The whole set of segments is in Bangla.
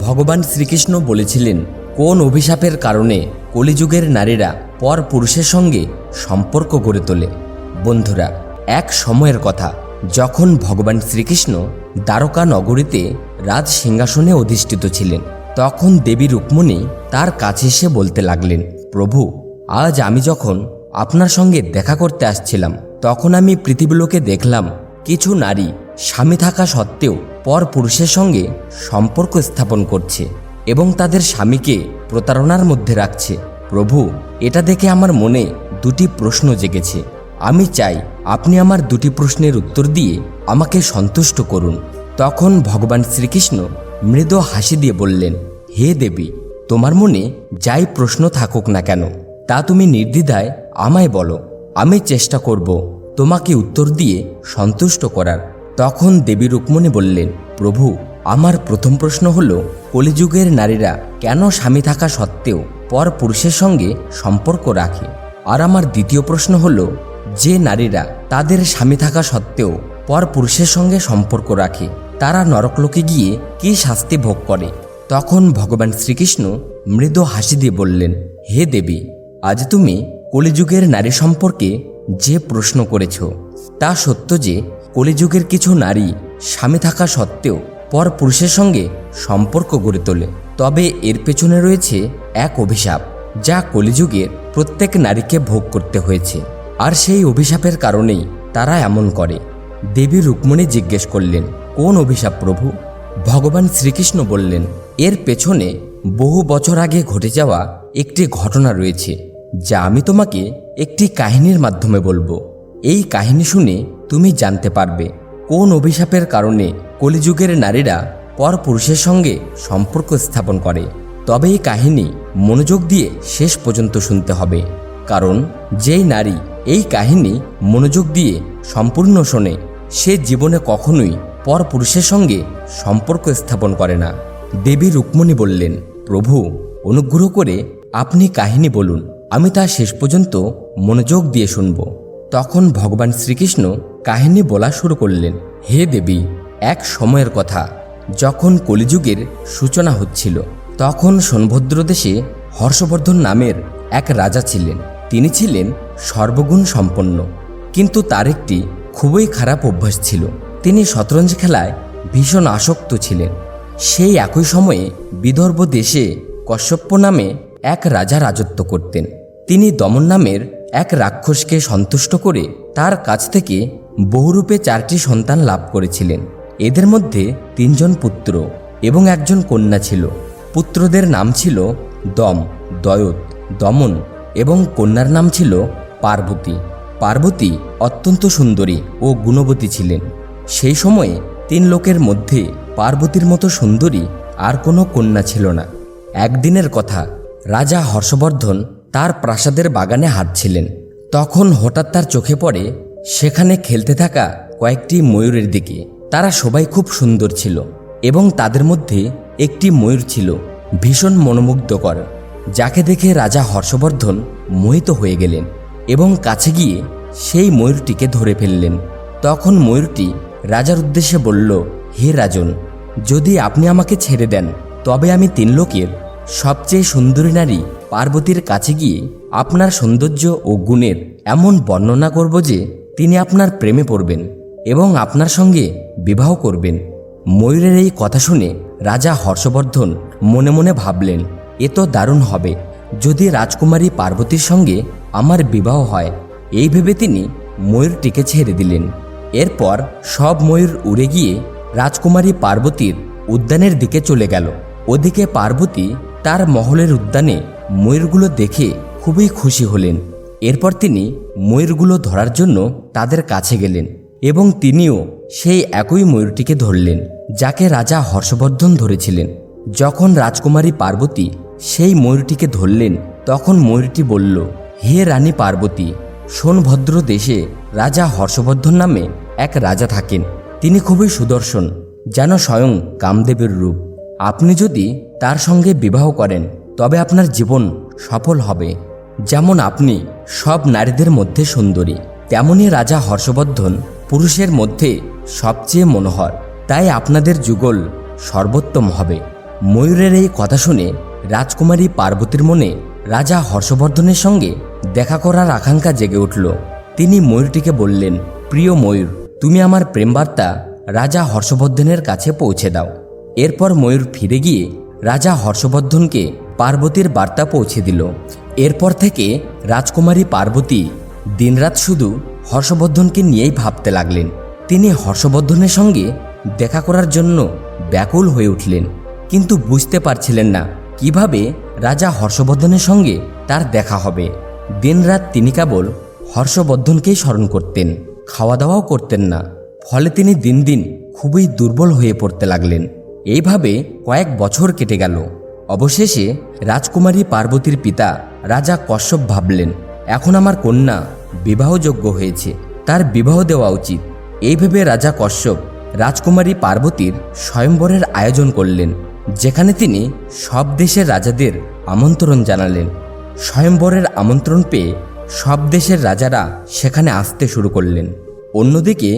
ভগবান শ্রীকৃষ্ণ বলেছিলেন, কোন অভিশাপের কারণে কলিযুগের নারীরা পর পুরুষের সঙ্গে সম্পর্ক গড়ে তোলে? বন্ধুরা, এক সময়ের কথা। যখন ভগবান শ্রীকৃষ্ণ দ্বারকা নগরীতে রাজ সিংহাসনে অধিষ্ঠিত ছিলেন, তখন দেবী রুক্মণী তার কাছে এসে বলতে লাগলেন, প্রভু, আজ আমি যখন আপনার সঙ্গে দেখা করতে আসছিলাম, তখন আমি পৃথিবীলোকে দেখলাম, কিছু নারী স্বামী থাকা সত্ত্বেও পর পুরুষের সঙ্গে সম্পর্ক স্থাপন করছে এবং তাদের স্বামীকে প্রতারণার মধ্যে রাখছে। প্রভু, এটা দেখে আমার মনে দুটি প্রশ্ন জেগেছে। আমি চাই আপনি আমার দুটি প্রশ্নের উত্তর দিয়ে আমাকে সন্তুষ্ট করুন। তখন ভগবান শ্রীকৃষ্ণ মৃদু হাসি দিয়ে বললেন, হে দেবী, তোমার মনে যাই প্রশ্ন থাকুক না কেন, তা তুমি নির্দ্বিধায় আমায় বলো। আমি চেষ্টা করব তোমাকে উত্তর দিয়ে সন্তুষ্ট করার। তখন দেবী রুক্মণী বললেন, প্রভু, আমার প্রথম প্রশ্ন হল, কলিযুগের নারীরা কেন স্বামী থাকা সত্ত্বেও পর পুরুষের সঙ্গে সম্পর্ক রাখে? আর আমার দ্বিতীয় প্রশ্ন হল, যে নারীরা তাদের স্বামী থাকা সত্ত্বেও পর পুরুষের সঙ্গে সম্পর্ক রাখে, তারা নরকলোকে গিয়ে কি শাস্তি ভোগ করে? তখন ভগবান শ্রীকৃষ্ণ মৃদু হাসি দিয়ে বললেন, হে দেবী, আজ তুমি কলিযুগের নারী সম্পর্কে যে প্রশ্ন করেছ, তা সত্য যে কলিযুগের কিছু নারী স্বামী থাকা সত্ত্বেও পর পুরুষের সঙ্গে সম্পর্ক গড়ে তোলে। তবে এর পেছনে রয়েছে এক অভিশাপ, যা কলিযুগের প্রত্যেক নারীকে ভোগ করতে হয়েছে। আর সেই অভিশাপের কারণেই তারা এমন করে। দেবী রুক্মণী জিজ্ঞেস করলেন, কোন অভিশাপ প্রভু? ভগবান শ্রীকৃষ্ণ বললেন, এর পেছনে বহু বছর আগে ঘটে যাওয়া একটি ঘটনা রয়েছে, যা আমি তোমাকে একটি কাহিনীর মাধ্যমে বলব। এই কাহিনী শুনে তুমি জানতে পারবে কোন অভিশাপের কারণে কলিযুগের নারীরা পর পুরুষের সঙ্গে সম্পর্ক স্থাপন করে। তবে এই কাহিনী মনোযোগ দিয়ে শেষ পর্যন্ত শুনতে হবে। কারণ যেই নারী এই কাহিনী মনোযোগ দিয়ে সম্পূর্ণ শোনে, সে জীবনে কখনোই পর পুরুষের সঙ্গে সম্পর্ক স্থাপন করে না। দেবী রুক্মণী বললেন, প্রভু, অনুগ্রহ করে আপনি কাহিনী বলুন। আমি তা শেষ পর্যন্ত মনোযোগ দিয়ে শুনব। তখন ভগবান শ্রীকৃষ্ণ কাহিনী বলা শুরু করলেন, হে দেবী, এক সময়ের কথা। যখন কলিযুগের সূচনা হচ্ছিল, তখন সোনভদ্র দেশে হর্ষবর্ধন নামের এক রাজা ছিলেন। তিনি ছিলেন সর্বগুণ সম্পন্ন। কিন্তু তার একটি খুবই খারাপ অভ্যাস ছিল। তিনি শতরঞ্জ খেলায় ভীষণ আসক্ত ছিলেন। সেই একই সময়ে বিদর্ভ দেশে কশ্যপ্য নামে এক রাজা রাজত্ব করতেন। তিনি দমন নামের এক রাক্ষসকে সন্তুষ্ট করে তার কাছ থেকে বহুরূপে চারটি সন্তান লাভ করেছিলেন। এদের মধ্যে তিনজন পুত্র এবং একজন কন্যা ছিল। পুত্রদের নাম ছিল দম, দয়ত, দমন এবং কন্যার নাম ছিল পার্বতী। পার্বতী অত্যন্ত সুন্দরী ও গুণবতী ছিলেন। সেই সময়ে তিন লোকের মধ্যে পার্বতীর মতো সুন্দরী আর কোনো কন্যা ছিল না। একদিনের কথা রাজা হর্ষবর্ধন তার প্রাসাদের বাগানে হাঁটছিলেন তখন হঠাৎ তার চোখে পড়ে সেখানে খেলতে থাকা কয়েকটি ময়ূরের দিকে। তারা সবাই খুব সুন্দর ছিল এবং তাদের মধ্যে একটি ময়ূর ছিল ভীষণ মনোমুগ্ধকর, যাকে দেখে রাজা হর্ষবর্ধন মোহিত হয়ে গেলেন এবং কাছে গিয়ে সেই ময়ূরটিকে ধরে ফেললেন। তখন ময়ূরটি রাজার উদ্দেশ্যে বলল, হে রাজন, যদি আপনি আমাকে ছেড়ে দেন, তবে আমি তিন লোকের সবচেয়ে সুন্দরী নারী পার্বতীর কাছে গিয়ে আপনার সৌন্দর্য ও গুণের এমন বর্ণনা করব যে তিনি আপনার প্রেমে পড়বেন এবং আপনার সঙ্গে বিবাহ করবেন। ময়ূরের এই কথা শুনে রাজা হর্ষবর্ধন মনে মনে ভাবলেন, এ তো দারুণ হবে। যদি রাজকুমারী পার্বতীর সঙ্গে আমার বিবাহ হয়। এই ভেবে তিনি ময়ূরটিকে ছেড়ে দিলেন। এরপর সব ময়ূর উড়ে গিয়ে রাজকুমারী পার্বতীর উদ্যানের দিকে চলে গেল। ওদিকে পার্বতী তার মহলের উদ্যানে ময়ূরগুলো দেখে খুবই খুশি হলেন। এরপর তিনি ময়ূরগুলো ধরার জন্য তাদের কাছে গেলেন এবং তিনিও সেই একই ময়ূরটিকে ধরলেন, যাকে রাজা হর্ষবর্ধন ধরেছিলেন। যখন রাজকুমারী পার্বতী সেই ময়ূরটিকে ধরলেন, তখন ময়ূরটি বলল, হে রানী পার্বতী, সোনভদ্র দেশে রাজা হর্ষবর্ধন নামে এক রাজা থাকেন। তিনি খুবই সুদর্শন, যেন স্বয়ং কামদেবের রূপ। আপনি যদি তার সঙ্গে বিবাহ করেন, তবে আপনার জীবন সফল হবে। যেমন আপনি সব নারীদের মধ্যে সুন্দরী তেমনই রাজা হর্ষবর্ধন পুরুষের মধ্যে সবচেয়ে মনোহর। তাই আপনাদের যুগল সর্বোত্তম হবে। ময়ূরের এই কথা শুনে রাজকুমারী পার্বতীর মনে রাজা হর্ষবর্ধনের সঙ্গে দেখা করার আকাঙ্ক্ষা জেগে উঠল। তিনি ময়ূরটিকে বললেন, প্রিয় ময়ূর, তুমি আমার প্রেমবার্তা রাজা হর্ষবর্ধনের কাছে পৌঁছে দাও। এরপর ময়ূর ফিরে গিয়ে রাজা হর্ষবর্ধনকে পার্বতীর বার্তা পৌঁছে দিল। এরপর থেকে রাজকুমারী পার্বতী দিনরাত শুধু হর্ষবর্ধনকে নিয়েই ভাবতে লাগলেন। তিনি হর্ষবর্ধনের সঙ্গে দেখা করার জন্য ব্যাকুল হয়ে উঠলেন, কিন্তু বুঝতে পারছিলেন না কীভাবে রাজা হর্ষবর্ধনের সঙ্গে তার দেখা হবে। দিনরাত তিনি কেবল হর্ষবর্ধনকেই স্মরণ করতেন, খাওয়া দাওয়াও করতেন না, ফলে তিনি দিন দিন খুবই দুর্বল হয়ে পড়তে লাগলেন। এইভাবে কয়েক বছর কেটে গেল। অবশেষে রাজকুমারী পার্বতীর পিতা রাজা কশ্যপ ভাবলেন, এখন আমার কন্যা বিবাহযোগ্য হয়েছে, তার বিবাহ দেওয়া উচিত। এই ভেবে রাজা কশ্যপ রাজকুমারী পার্বতীর স্বয়ম্বরের আয়োজন করলেন, যেখানে তিনি সব দেশের রাজাদের আমন্ত্রণ জানালেন। স্বয়ম্বরের আমন্ত্রণ পেয়ে সব দেশের রাজারা সেখানে আসতে শুরু করলেন। অন্যদিকে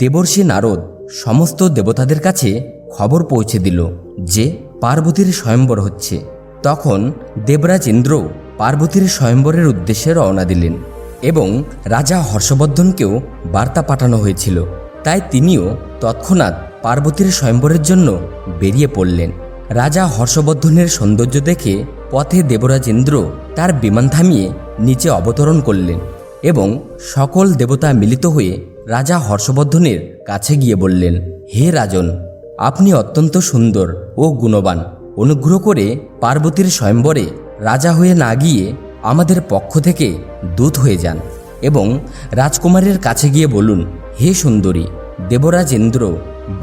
দেবর্ষী নারদ সমস্ত দেবতাদের কাছে খবর পৌঁছে দিল যে পার্বতীর স্বয়ম্বর হচ্ছে। তখন দেবরাজ ইন্দ্র পার্বতীর স্বয়ম্বরের উদ্দেশ্যে রওনা দিলেন এবং রাজা হর্ষবর্ধনকেও বার্তা পাঠানো হয়েছিল। তাই তিনিও তৎক্ষণাৎ পার্বতীর স্বয়ম্বরের জন্য বেরিয়ে পড়লেন। রাজা হর্ষবর্ধনের সৌন্দর্য দেখে পথে দেবরাজ ইন্দ্র তার বিমান থামিয়ে নিচে অবতরণ করলেন এবং সকল দেবতা মিলিত হয়ে রাজা হর্ষবর্ধনের কাছে গিয়ে বললেন, হে রাজন আপনি অত্যন্ত সুন্দর ও গুণবান। অনুগ্রহ করে পার্বতীর স্বয়ম্বরে রাজা হয়ে না গিয়ে আমাদের পক্ষ থেকে দূত হয়ে যান এবং রাজকুমারের কাছে গিয়ে বলুন, হে সুন্দরী দেবরাজ ইন্দ্র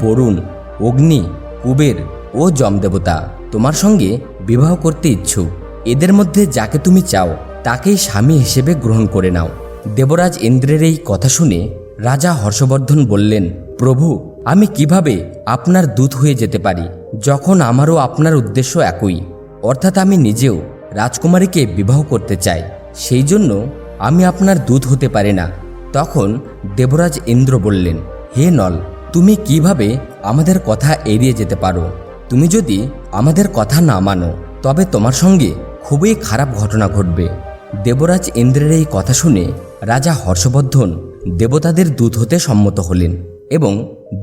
বরুণ, অগ্নি, কুবের ও যমদেবতা, তোমার সঙ্গে বিবাহ করতে ইচ্ছুক। এদের মধ্যে যাকে তুমি চাও, তাকেই স্বামী হিসেবে গ্রহণ করে নাও। দেবরাজ ইন্দ্রের এই কথা শুনে রাজা হর্ষবর্ধন বললেন, প্রভু আমি কীভাবে আপনার দূত হয়ে যেতে পারি যখন আমারও আপনার উদ্দেশ্য একই? অর্থাৎ আমি নিজেও রাজকুমারীকে বিবাহ করতে চাই, সেই জন্য আমি আপনার দূত হতে পারি না। তখন দেবরাজ ইন্দ্র বললেন, হে নল, তুমি কীভাবে আমাদের কথা এড়িয়ে যেতে পারো? তুমি যদি আমাদের কথা না মানো, তবে তোমার সঙ্গে খুবই খারাপ ঘটনা ঘটবে। দেবরাজ ইন্দ্রের এই কথা শুনে রাজা হর্ষবর্ধন দেবতাদের দূত হতে সম্মত হলেন। এবং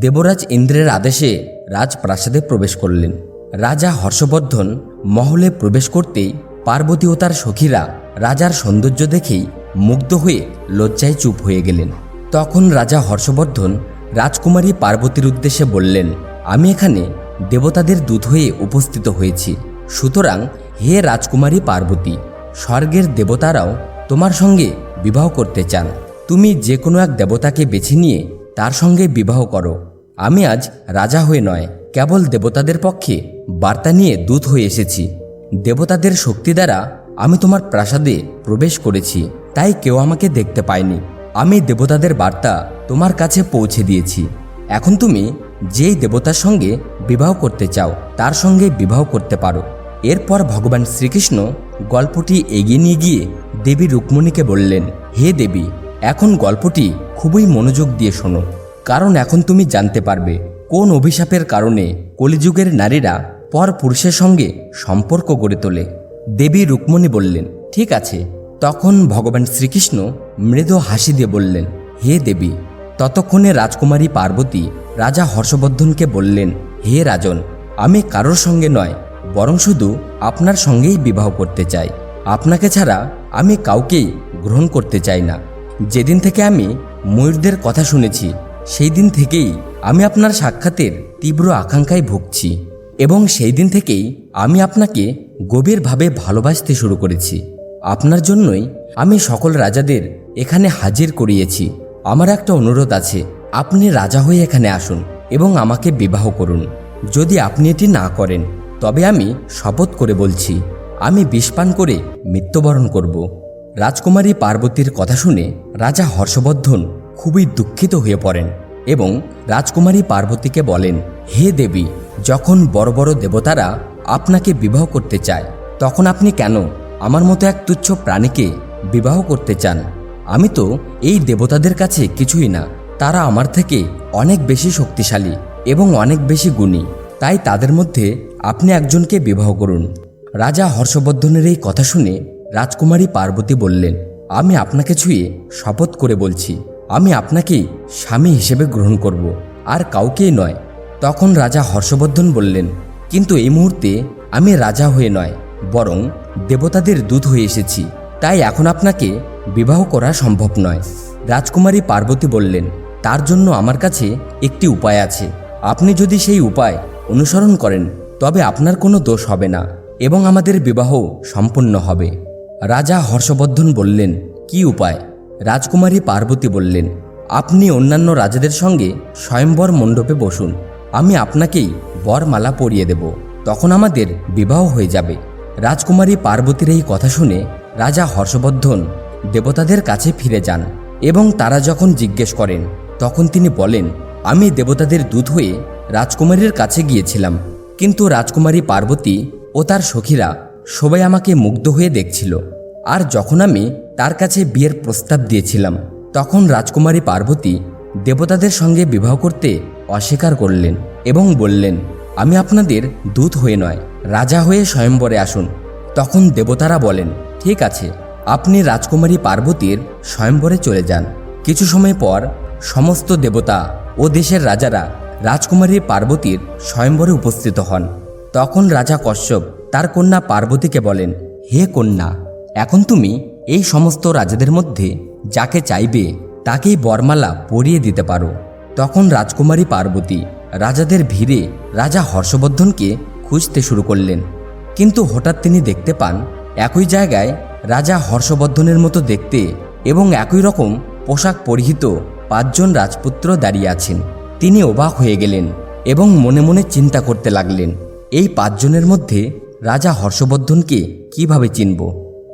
দেবরাজ ইন্দ্রের আদেশে রাজপ্রাসাদে প্রবেশ করলেন। রাজা হর্ষবর্ধন মহলে প্রবেশ করতেই পার্বতী ও তার সখীরা রাজার সৌন্দর্য দেখেই মুগ্ধ হয়ে লজ্জায় চুপ হয়ে গেলেন। তখন রাজা হর্ষবর্ধন রাজকুমারী পার্বতীর উদ্দেশ্যে বললেন, আমি এখানে দেবতাদের দূত হয়ে উপস্থিত হয়েছি। সুতরাং হে রাজকুমারী পার্বতী, স্বর্গের দেবতারাও তোমার সঙ্গে বিবাহ করতে চান। তুমি যে কোনো এক দেবতাকে বেছে নিয়ে তার সঙ্গে বিবাহ করো। আমি আজ রাজা হয়ে নয়, কেবল দেবতাদের পক্ষে বার্তা নিয়ে দূত হয়ে এসেছি। দেবতাদের শক্তি দ্বারা আমি তোমার প্রাসাদে প্রবেশ করেছি, তাই কেউ আমাকে দেখতে পায়নি। আমি দেবতাদের বার্তা তোমার কাছে পৌঁছে দিয়েছি। এখন তুমি যেই দেবতার সঙ্গে বিবাহ করতে চাও, তার সঙ্গে বিবাহ করতে পারো। এরপর ভগবান শ্রীকৃষ্ণ গল্পটি এগিয়ে নিয়ে গিয়ে দেবী রুক্মণীকে বললেন, হে দেবী এখন গল্পটি খুবই মনোযোগ দিয়ে শোনো। কারণ এখন তুমি জানতে পারবে কোন অভিশাপের কারণে কলিযুগের নারীরা পর পুরুষের সঙ্গে সম্পর্ক গড়ে তোলে। দেবী রুক্মণী বললেন, ঠিক আছে। তখন ভগবান শ্রীকৃষ্ণ মৃদু হাসি দিয়ে বললেন, হে দেবী। ততক্ষণে রাজকুমারী পার্বতী রাজা হর্ষবর্ধনকে বললেন, হে রাজন, আমি কারোর সঙ্গে নয়, বরং শুধু আপনার সঙ্গেই বিবাহ করতে চাই। আপনাকে ছাড়া আমি কাউকেই গ্রহণ করতে চাই না। যেদিন থেকে আমি ময়ূরদের কথা শুনেছি সেই দিন থেকেই আমি আপনার সাক্ষাতের তীব্র আকাঙ্ক্ষায় ভুগছি এবং সেই দিন থেকেই আমি আপনাকে গভীরভাবে ভালোবাসতে শুরু করেছি। আপনার জন্যই আমি সকল রাজাদের এখানে হাজির করিয়েছি। আমার একটা অনুরোধ আছে, আপনি রাজা হয়ে এখানে আসুন এবং আমাকে বিবাহ করুন। যদি আপনি এটি না করেন, তবে আমি শপথ করে বলছি, আমি বিষপান করে মৃত্যুবরণ করব। রাজকুমারী পার্বতীর কথা শুনে রাজা হর্ষবর্ধন খুবই দুঃখিত হয়ে পড়েন এবং রাজকুমারী পার্বতীকে বলেন, হে দেবী, যখন বড় বড় দেবতারা আপনাকে বিবাহ করতে চায়, তখন আপনি কেন আমার মতো এক তুচ্ছ প্রাণীকে বিবাহ করতে চান? আমি তো এই দেবতাদের কাছে কিছুই না, তারা আমার থেকে অনেক বেশি শক্তিশালী এবং অনেক বেশি গুণী। তাই তাদের মধ্যে আপনি একজনকে বিবাহ করুন। রাজা হর্ষবর্ধনের এই কথা শুনে রাজকুমারী পার্বতী বললেন, আমি আপনাকে ছুঁয়ে শপথ করে বলছি, আমি আপনাকে স্বামী হিসেবে গ্রহণ করব, আর কাউকেই নয়। তখন রাজা হর্ষবর্ধন বললেন, কিন্তু এই মুহূর্তে আমি রাজা হয়ে নয়, বরং দেবতাদের দূত হয়ে এসেছি, তাই এখন আপনাকে বিবাহ করা সম্ভব নয়। রাজকুমারী পার্বতী বললেন, তার জন্য আমার কাছে একটি উপায় আছে। আপনি যদি সেই উপায় অনুসরণ করেন, তবে আপনার কোনো দোষ হবে না, এবং আমাদের বিবাহ সম্পূর্ণ হবে। রাজা হর্ষবর্ধন বললেন, কি উপায়? রাজকুমারী পার্বতী বললেন, আপনি অন্যান্য রাজাদের সঙ্গে স্বয়ম্বর মণ্ডপে বসুন। আমি আপনাকেই বরমালা পরিয়ে দেব। তখন আমাদের বিবাহ হয়ে যাবে। রাজকুমারী পার্বতীর এই কথা শুনে রাজা হর্ষবর্ধন দেবতাদের কাছে ফিরে যান এবং তারা যখন জিজ্ঞেস করেন, তখন তিনি বলেন, আমি দেবতাদের দূত হয়ে রাজকুমারীর কাছে গিয়েছিলাম। কিন্তু রাজকুমারী পার্বতী ও তার সখীরা সবাই আমাকে মুগ্ধ হয়ে দেখছিল। আর যখন আমি তার কাছে বিয়ের প্রস্তাব দিয়েছিলাম, তখন রাজকুমারী পার্বতী দেবতাদের সঙ্গে বিবাহ করতে অস্বীকার করলেন এবং বললেন, আমি আপনাদের দূত হয়ে নয়, রাজা হয়ে স্বয়ম্বরে আসুন। তখন দেবতারা বলেন, ঠিক আছে, আপনি রাজকুমারী পার্বতীর স্বয়ম্বরে চলে যান। কিছু সময় পর সমস্ত দেবতা ও দেশের রাজারা রাজকুমারী পার্বতীর স্বয়ম্বরে উপস্থিত হন। তখন রাজা কশ্যপ তার কন্যা পার্বতীকে বলেন, হে কন্যা, এখন তুমি এই সমস্ত রাজাদের মধ্যে যাকে চাইবে তাকেই বরমালা পরিয়ে দিতে পারো। তখন রাজকুমারী পার্বতী রাজাদের ভিড়ে রাজা হর্ষবর্ধনকে খুঁজতে শুরু করলেন। কিন্তু হঠাৎ তিনি দেখতে পান, একই জায়গায় রাজা হর্ষবর্ধনের মতো দেখতে এবং একই রকম পোশাক পরিহিত পাঁচজন রাজপুত্র দাঁড়িয়ে আছেন। তিনি অবাক হয়ে গেলেন এবং মনে মনে চিন্তা করতে লাগলেন, এই পাঁচজনের মধ্যে রাজা হর্ষবর্ধনকে কীভাবে চিনব?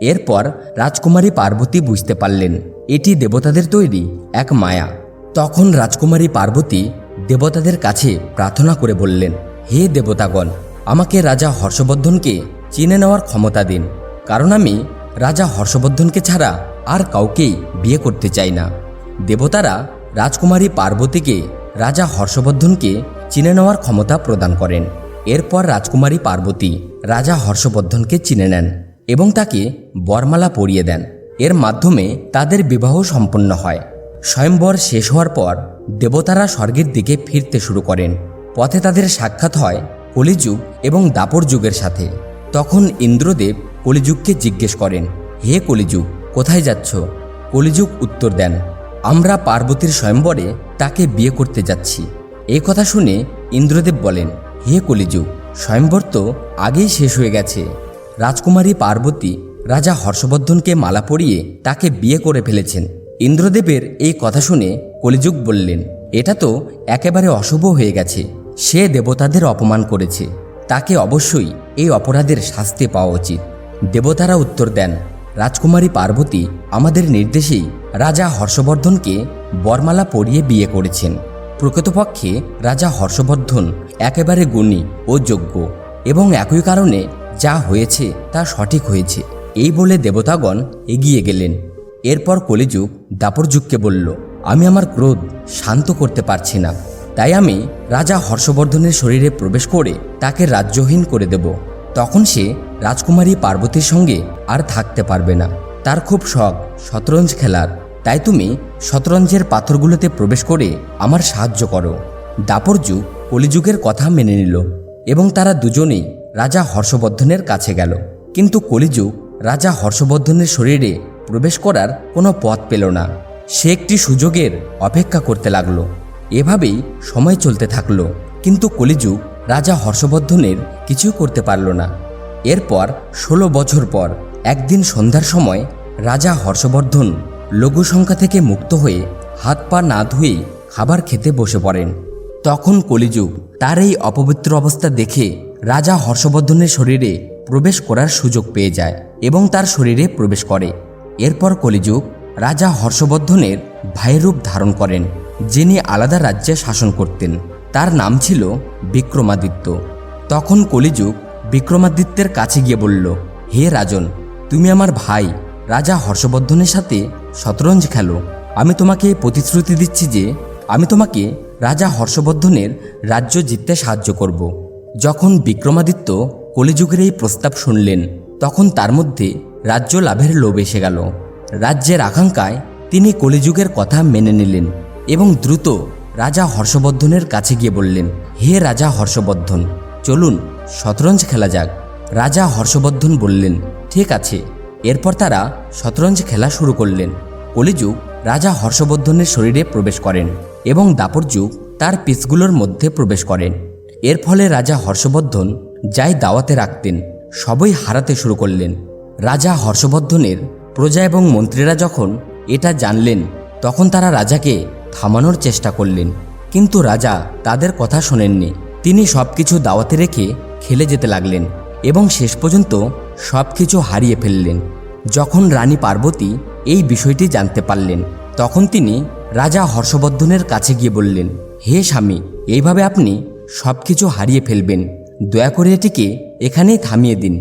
এরপর রাজকুমারী পার্বতী বুঝতে পারলেন, এটি দেবতাদের তৈরি এক মায়া। তখন রাজকুমারী পার্বতী দেবতাদের কাছে প্রার্থনা করে বললেন, হে দেবতাগণ, আমাকে রাজা হর্ষবর্ধনকে চিনে নেওয়ার ক্ষমতা দিন, কারণ আমি রাজা হর্ষবর্ধনকে ছাড়া আর কাউকেই বিয়ে করতে চাই না। দেবতারা রাজকুমারী পার্বতীকে রাজা হর্ষবর্ধনকে চিনে নেওয়ার ক্ষমতা প্রদান করেন। এরপর রাজকুমারী পার্বতী রাজা হর্ষবর্ধনকে চিনে নেন এবং তাকে বরমালা পরিয়ে দেন। এর মাধ্যমে তাদের বিবাহ সম্পন্ন হয়। স্বয়ম্বর শেষ হওয়ার পর দেবতারা স্বর্গের দিকে ফিরতে শুরু করেন। পথে তাদের সাক্ষাৎ হয় কলিযুগ এবং দাপর যুগের সাথে। তখন ইন্দ্রদেব কলিযুগকে জিজ্ঞেস করেন, হে কলিযুগ, কোথায় যাচ্ছ? কলিযুগ উত্তর দেন, আমরা পার্বতীর স্বয়ম্বরে তাকে বিয়ে করতে যাচ্ছি। এই কথা শুনে ইন্দ্রদেব বলেন হে কলিযুগ, স্বয়ম্বর তো আগেই শেষ হয়ে গেছে। রাজকুমারী পার্বতী রাজা হর্ষবর্ধনকে মালা পরিয়ে তাকে বিয়ে করে ফেলেছেন। ইন্দ্রদেবের এই কথা শুনে কলিযুগ বললেন, এটা তো একেবারে অশুভ হয়ে গেছে। সে দেবতাদের অপমান করেছে। তাকে অবশ্যই এই অপরাধের শাস্তি পাওয়া উচিত। দেবতারা উত্তর দেন, রাজকুমারী পার্বতী আমাদের নির্দেশেই রাজা হর্ষবর্ধনকে বরমালা পরিয়ে বিয়ে করেছেন। প্রকৃতপক্ষে রাজা হর্ষবর্ধন একেবারে গুণী ও যোগ্য এবং একই কারণে যা হয়েছে তা সঠিক হয়েছে, এই বলে দেবতাগণ এগিয়ে গেলেন। এরপর কলিযুগ দাপর যুগকে বলল, আমি আমার ক্রোধ শান্ত করতে পারছি না। তাই আমি রাজা হর্ষবর্ধনের শরীরে প্রবেশ করে তাকে রাজ্যহীন করে দেব। তখন সে রাজকুমারী পার্বতীর সঙ্গে আর থাকতে পারবে না। তার খুব শখ, শতরঞ্জ খেলার। তাই তুমি শতরঞ্জের পাথরগুলোতে প্রবেশ করে আমার সাহায্য করো। দাপর যুগ কলিযুগের কথা মেনে নিল এবং তারা দুজনেই রাজা হর্ষবর্ধনের কাছে গেল। কিন্তু কলিযুগ রাজা হর্ষবর্ধনের শরীরে প্রবেশ করার কোনো পথ পেল না। সে একটি সুযোগের অপেক্ষা করতে লাগল। এভাবেই সময় চলতে থাকল, কিন্তু কলিযুগ রাজা হর্ষবর্ধনের কিছু করতে পারল না। এরপর ষোলো বছর পর একদিন সন্ধ্যার সময় রাজা হর্ষবর্ধন লঘু সংখ্যা থেকে মুক্ত হয়ে হাত পা না ধুয়ে খাবার খেতে বসে পড়েন। তখন কলিযুগ। তার এই অপবিত্র অবস্থা দেখে রাজা হর্ষবর্ধনের শরীরে প্রবেশ করার সুযোগ পেয়ে যায় এবং তার শরীরে প্রবেশ করে। এরপর কলিযুগ রাজা হর্ষবর্ধনের ভাইয়ের রূপ ধারণ করেন, যিনি আলাদা রাজ্যে শাসন করতেন। তার নাম ছিল বিক্রমাদিত্য। তখন কলিযুগ বিক্রমাদিত্যের কাছে গিয়ে বলল, হে রাজন, তুমি আমার ভাই, রাজা হর্ষবর্ধনের সাথে শতরঞ্জ খেলো। আমি তোমাকে প্রতিশ্রুতি দিচ্ছি যে, আমি তোমাকে রাজা হর্ষবর্ধনের রাজ্য জিততে সাহায্য করব। যখন বিক্রমাদিত্য কলিযুগের এই প্রস্তাব শুনলেন, তখন তার মধ্যে রাজ্য লাভের লোভ এসে গেল। রাজ্যের আকাঙ্ক্ষায় তিনি কলিযুগের কথা মেনে নিলেন এবং দ্রুত রাজা হর্ষবর্ধনের কাছে গিয়ে বললেন, হে রাজা হর্ষবর্ধন, চলুন শতরঞ্জ খেলা যাক। রাজা হর্ষবর্ধন বললেন, ঠিক আছে এরপর তারা শতরঞ্জ খেলা শুরু করলেন। কলিযুগ রাজা হর্ষবর্ধনের শরীরে প্রবেশ করেন এবং দাপর যুগ তার পিসগুলোর মধ্যে প্রবেশ করেন। এর ফলে রাজা হর্ষবর্ধন যাই দাওয়াতে রাখতেন, সবই হারাতে শুরু করলেন। রাজা হর্ষবর্ধনের প্রজা এবং মন্ত্রীরা যখন এটা জানলেন, তখন তারা রাজাকে থামানোর চেষ্টা করলেন। কিন্তু রাজা তাদের কথা শোনেননি। তিনি সবকিছু দাওয়াতে রেখে খেলে যেতে লাগলেন এবং শেষ পর্যন্ত সবকিছু হারিয়ে ফেললেন। যখন রানী পার্বতী এই বিষয়টি জানতে পারলেন, তখন তিনি রাজা হর্ষবর্ধনের কাছে গিয়ে বললেন, হে স্বামী, এইভাবে আপনি সবকিছু হারিয়ে ফেলবেন। দয়া করে এটিকে এখানেই থামিয়ে দিন।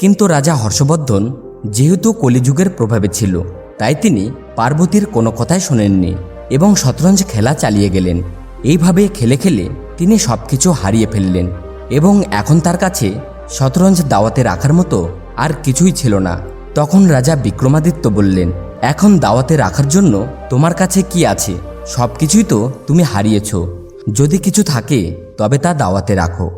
কিন্তু রাজা হর্ষবর্ধন যেহেতু কলিযুগের প্রভাবে ছিল, তাই তিনি পার্বতীর কোনো কথাই শোনেননি এবং শতরঞ্জ খেলা চালিয়ে গেলেন। এইভাবে খেলে খেলে তিনি সব কিছু হারিয়ে ফেললেন এবং এখন তার কাছে শতরঞ্জ দাওয়াতে রাখার মতো আর কিছুই ছিল না। তখন রাজা বিক্রমাদিত্য বললেন, এখন দাওয়াতে রাখার জন্য তোমার কাছে কি আছে? সব কিছুই তো তুমি হারিয়েছ। যদি কিছু থাকে, তবে তা দাওয়াতে রাখো।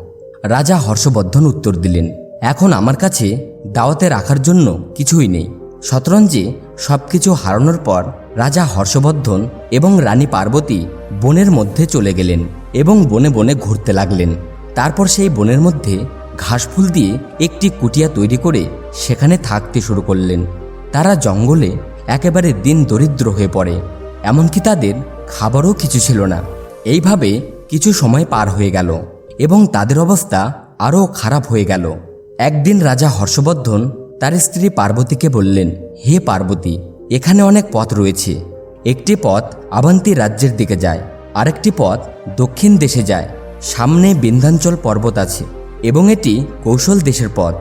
রাজা হর্ষবর্ধন উত্তর দিলেন, এখন আমার কাছে দাওয়াতে রাখার জন্য কিছুই নেই। শতরঞ্জে সব কিছু হারানোর পর রাজা হর্ষবর্ধন এবং রানী পার্বতী বনের মধ্যে চলে গেলেন এবং বনে বনে ঘুরতে লাগলেন। তারপর সেই বনের মধ্যে ঘাসফুল দিয়ে একটি কুটিয়া তৈরি করে সেখানে থাকতে শুরু করলেন। তারা জঙ্গলে একেবারে দিন দরিদ্র হয়ে পড়ে, এমনকি তাদের খাবারও কিছু ছিল না। এইভাবে কিছু সময় পার হয়ে গেল এবং তাদের অবস্থা আরও খারাপ হয়ে গেল। একদিন রাজা হর্ষবর্ধন তার স্ত্রী পার্বতীকে বললেন, হে পার্বতী, এখানে অনেক পথ রয়েছে। একটি পথ আবান্তি রাজ্যের দিকে যায়, আরেকটি পথ দক্ষিণ দেশে যায়। সামনে বিন্ধ্যাঞ্চল পর্বত আছে। এবং এটি কৌশল দেশের পথ।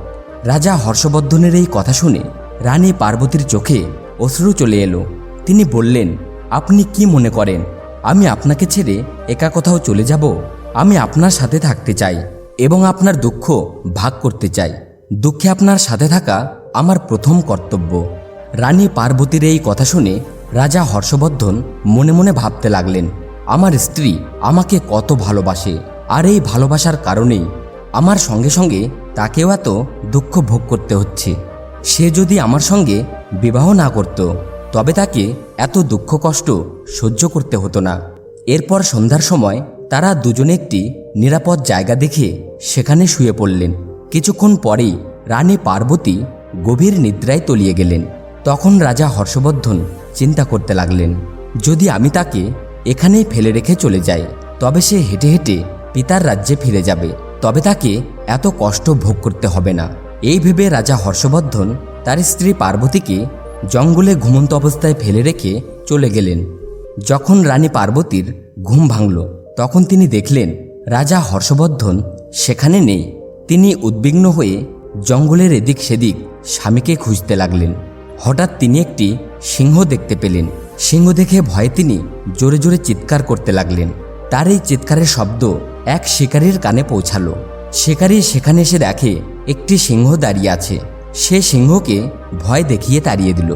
রাজা হর্ষবর্ধনের এই কথা শুনে রানী পার্বতীর চোখে অশ্রু চলে এলো। তিনি বললেন, আপনি কি মনে করেন, আমি আপনাকে ছেড়ে একা কোথাও চলে যাব? আমি আপনার সাথে থাকতে চাই এবং আপনার দুঃখ ভাগ করতে চাই। দুঃখে আপনার সাথে থাকা আমার প্রথম কর্তব্য। রানী পার্বতীর এই কথা শুনে রাজা হর্ষবর্ধন মনে মনে ভাবতে লাগলেন, আমার স্ত্রী আমাকে কত ভালোবাসে, আর এই ভালোবাসার কারণেই আমার সঙ্গে সঙ্গে তাকেও এত দুঃখ ভোগ করতে হচ্ছে। সে যদি আমার সঙ্গে বিবাহ না করত, তবে তাকে এত দুঃখ কষ্ট সহ্য করতে হতো না। এরপর সন্ধ্যার সময় তারা দুজনে একটি নিরাপদ জায়গা দেখে সেখানে শুয়ে পড়লেন। কিছুক্ষণ পরেই রানী পার্বতী গভীর নিদ্রায় তলিয়ে গেলেন। তখন রাজা হর্ষবর্ধন চিন্তা করতে লাগলেন, যদি আমি তাকে এখানেই ফেলে রেখে চলে যাই, তবে সে হেঁটে হেঁটে পিতার রাজ্যে ফিরে যাবে। তবে তাকে এত কষ্ট ভোগ করতে হবে না। এই ভেবে রাজা হর্ষবর্ধন তার স্ত্রী পার্বতীকে জঙ্গলে ঘুমন্ত অবস্থায় ফেলে রেখে চলে গেলেন। যখন রানী পার্বতীর ঘুম ভাঙল, তখন তিনি দেখলেন, রাজা হর্ষবর্ধন সেখানে নেই। তিনি উদ্বিগ্ন হয়ে জঙ্গলের এদিক সেদিক স্বামীকে খুঁজতে লাগলেন। হঠাৎ তিনি একটি সিংহ দেখতে পেলেন। সিংহ দেখে ভয়ে তিনি জোরে জোরে চিৎকার করতে লাগলেন। তার এই চিৎকারের শব্দ এক শিকারীর কানে পৌঁছালো। শিকারী সেখানে এসে দেখে, একটি সিংহ দাঁড়িয়ে আছে। সে সিংহকে ভয় দেখিয়ে তাড়িয়ে দিল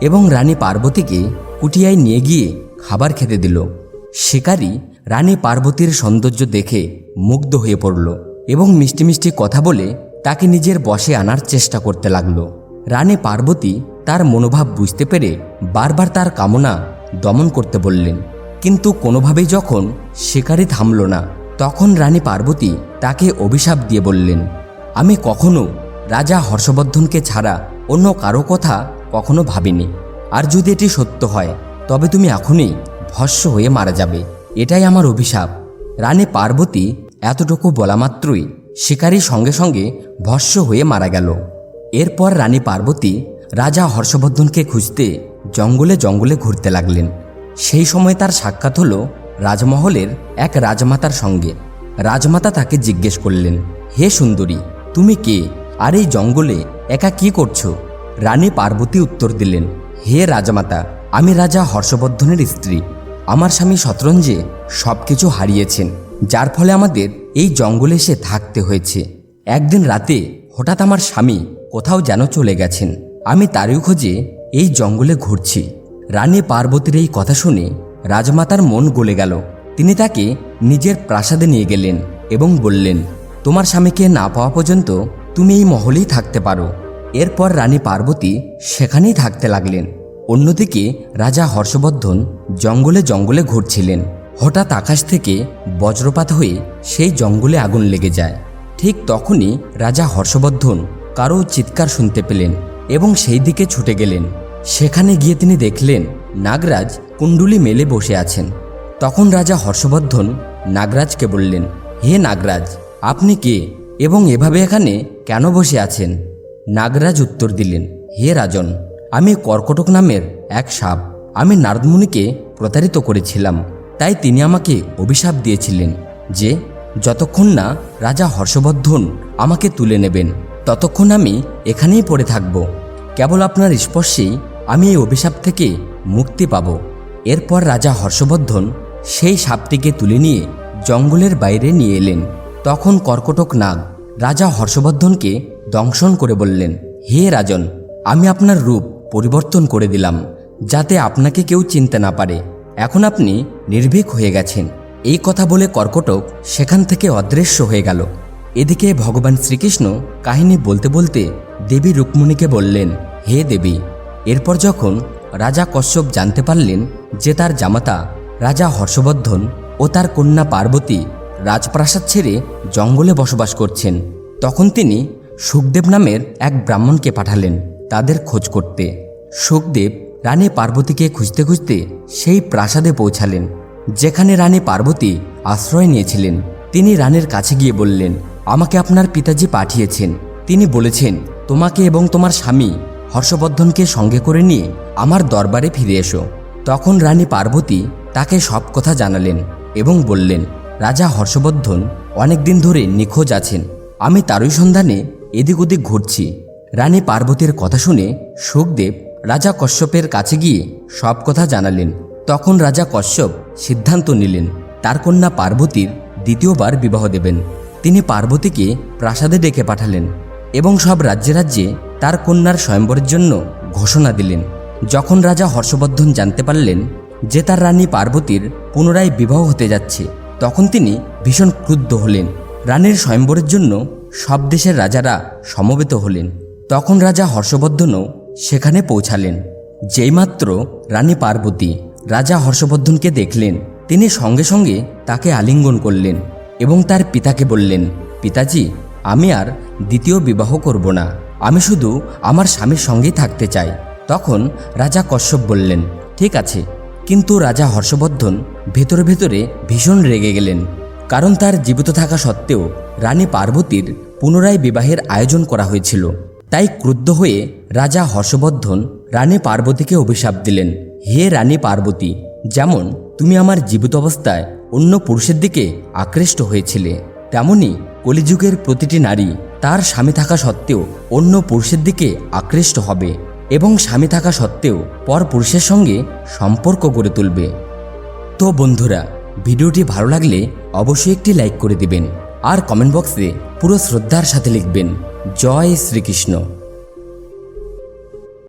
এবং রানী পার্বতীকে কুটিয়ায় নিয়ে গিয়ে খাবার খেতে দিল। শিকারী রানী পার্বতীর সৌন্দর্য দেখে মুগ্ধ হয়ে পড়ল এবং মিষ্টি মিষ্টি কথা বলে তাকে নিজের বশে আনার চেষ্টা করতে লাগল। রানী পার্বতী তার মনোভাব বুঝতে পেরে বারবার তার কামনা দমন করতে বললেন, কিন্তু কোনোভাবেই যখন শিকারী থামল না তখন রানী পার্বতী তাকে অভিশাপ দিয়ে বললেন, আমি কখনো রাজা হর্ষবর্ধনকে ছাড়া অন্য কারও কথা কখনো ভাবিনি। আর যদি এটি সত্য হয়, তবে তুমি এখনই ভস্য হয়ে মারা যাবে। এটাই আমার অভিশাপ রানী পার্বতী এতটুকু বলা মাত্রই শিকারী সঙ্গে সঙ্গে ভস্য হয়ে মারা গেল। এরপর রানী পার্বতী রাজা হর্ষবর্ধনকে খুঁজতে জঙ্গলে জঙ্গলে ঘুরতে লাগলেন। সেই সময় তার সাক্ষাৎ হলো রাজমহলের এক রাজমাতার সঙ্গে। রাজমাতা তাকে জিজ্ঞেস করলেন, হে সুন্দরী, তুমি কে? আর এই জঙ্গলে একা কি করছ? রানী পার্বতী উত্তর দিলেন, হে রাজমাতা, আমি রাজা হর্ষবর্ধনের স্ত্রী। আমার স্বামী শতরঞ্জে সব কিছু হারিয়েছেন, যার ফলে আমাদের এই জঙ্গলে এসে থাকতে হয়েছে। একদিন রাতে হঠাৎ আমার স্বামী কোথাও যেন চলে গেছেন। আমি তারই খোঁজে এই জঙ্গলে ঘুরছি। রানী পার্বতীর এই কথা শুনে রাজমাতার মন গলে গেল। তিনি তাকে নিজের প্রাসাদে নিয়ে গেলেন এবং বললেন, তোমার স্বামীকে না পাওয়া পর্যন্ত তুমি এই মহলেই থাকতে পারো। এরপর রানী পার্বতী সেখানেই থাকতে লাগলেন। অন্যদিকে রাজা হর্ষবর্ধন জঙ্গলে জঙ্গলে ঘুরছিলেন। হঠাৎ আকাশ থেকে বজ্রপাত হয়ে সেই জঙ্গলে আগুন লেগে যায়। ঠিক তখনই রাজা হর্ষবর্ধন কারও চিৎকার শুনতে পেলেন এবং সেই দিকে ছুটে গেলেন। সেখানে গিয়ে তিনি দেখলেন নাগরাজ কুণ্ডুলি মেলে বসে আছেন। তখন রাজা হর্ষবর্ধন নাগরাজকে বললেন, হে নাগরাজ, আপনি কে এবং এভাবে এখানে কেন বসে আছেন? নাগরাজ উত্তর দিলেন, হে রাজন, আমি কর্কটক নামের এক সাপ। আমি নারদমুনিকে প্রতারিত করেছিলাম, তাই তিনি আমাকে অভিশাপ দিয়েছিলেন যে, যতক্ষণ না রাজা হর্ষবর্ধন আমাকে তুলে নেবেন, ততক্ষণ আমি এখানেই পড়ে থাকব। কেবল আপনার স্পর্শেই আমি এই অভিশাপ থেকে মুক্তি পাব। এরপর রাজা হর্ষবর্ধন সেই সাপটিকে তুলে নিয়ে জঙ্গলের বাইরে নিয়ে এলেন। তখন কর্কটক নাগ রাজা হর্ষবর্ধনকে দংশন করে বললেন, হে রাজন, আমি আপনার রূপ পরিবর্তন করে দিলাম, যাতে আপনাকে কেউ চিনতে না পারে। এখন আপনি নির্ভীক হয়ে গেছেন। এই কথা বলে কর্কটক সেখান থেকে অদৃশ্য হয়ে গেল। এদিকে ভগবান শ্রীকৃষ্ণ কাহিনী বলতে বলতে দেবী রুক্মণীকে বললেন, হে দেবী। এরপর যখন রাজা কশ্যপ জানতে পারলেন যে তার জামাতা রাজা হর্ষবর্ধন ও তার কন্যা পার্বতী রাজপ্রাসাদ ছেড়ে জঙ্গলে বসবাস করছেন। তখন তিনি সুখদেব নামের এক ব্রাহ্মণকে পাঠালেন তাদের খোঁজ করতে। সুখদেব রানী পার্বতীকে খুঁজতে খুঁজতে সেই প্রাসাদে পৌঁছালেন, যেখানে রানী পার্বতী আশ্রয় নিয়েছিলেন। তিনি রানীর কাছে গিয়ে বললেন, আমাকে আপনার পিতাজি পাঠিয়েছেন। তিনি বলেছেন, তোমাকে এবং তোমার স্বামী হর্ষবর্ধনকে সঙ্গে করে নিয়ে আমার দরবারে ফিরে এসো। তখন রানী পার্বতী তাকে সব কথা জানালেন এবং বললেন, রাজা হর্ষবর্ধন, অনেকদিন ধরে নিখোঁজ আছেন। আমি তারই সন্ধানে এদিক ওদিক ঘুরছি রানী পার্বতীর কথা শুনে সুখদেব রাজা কশ্যপের কাছে গিয়ে সব কথা জানালেন। তখন রাজা কশ্যপ সিদ্ধান্ত নিলেন, তার কন্যা পার্বতীর দ্বিতীয়বার বিবাহ দেবেন। তিনি পার্বতীকে প্রাসাদে ডেকে পাঠালেন এবং সব রাজ্যে রাজ্যে তার কন্যার স্বয়ম্বরের জন্য ঘোষণা দিলেন। যখন রাজা হর্ষবর্ধন জানতে পারলেন যে তার রানী পার্বতীর পুনরায় বিবাহ হতে যাচ্ছে, তখন তিনি ভীষণ ক্রুদ্ধ হলেন। রানীর স্বয়ম্বরের জন্য সব দেশের রাজারা সমবেত হলেন। তখন রাজা হর্ষবর্ধনও সেখানে পৌঁছালেন। যেইমাত্র রানী পার্বতী রাজা হর্ষবর্ধনকে দেখলেন, তিনি সঙ্গে সঙ্গে তাকে আলিঙ্গন করলেন এবং তার পিতাকে বললেন, পিতাজি, আমি আর দ্বিতীয় বিবাহ করব না। আমি শুধু আমার স্বামীর সঙ্গেই থাকতে চাই। তখন রাজা কশ্যপ বললেন, ঠিক আছে। কিন্তু রাজা হর্ষবর্ধন ভেতরে ভেতরে ভীষণ রেগে গেলেন, কারণ তার জীবিত থাকা সত্ত্বেও রানী পার্বতীর পুনরায় বিবাহের আয়োজন করা হয়েছিল। তাই ক্রুদ্ধ হয়ে রাজা হর্ষবর্ধন রানী পার্বতীকে অভিশাপ দিলেন, হে রানী পার্বতী, যেমন তুমি আমার জীবিত অবস্থায় অন্য পুরুষের দিকে আকৃষ্ট হয়েছিলে, তেমনি কলিযুগের প্রতিটি নারী তার স্বামী থাকা সত্ত্বেও অন্য পুরুষের দিকে আকৃষ্ট হবে এবং স্বামী থাকা সত্ত্বেও পর পুরুষের সঙ্গে সম্পর্ক গড়ে তুলবে। তো বন্ধুরা, ভিডিওটি ভালো লাগলে অবশ্যই একটি লাইক করে দিবেন আর কমেন্ট বক্সে পুরো শ্রদ্ধার সাথে লিখবেন, জয় শ্রীকৃষ্ণ।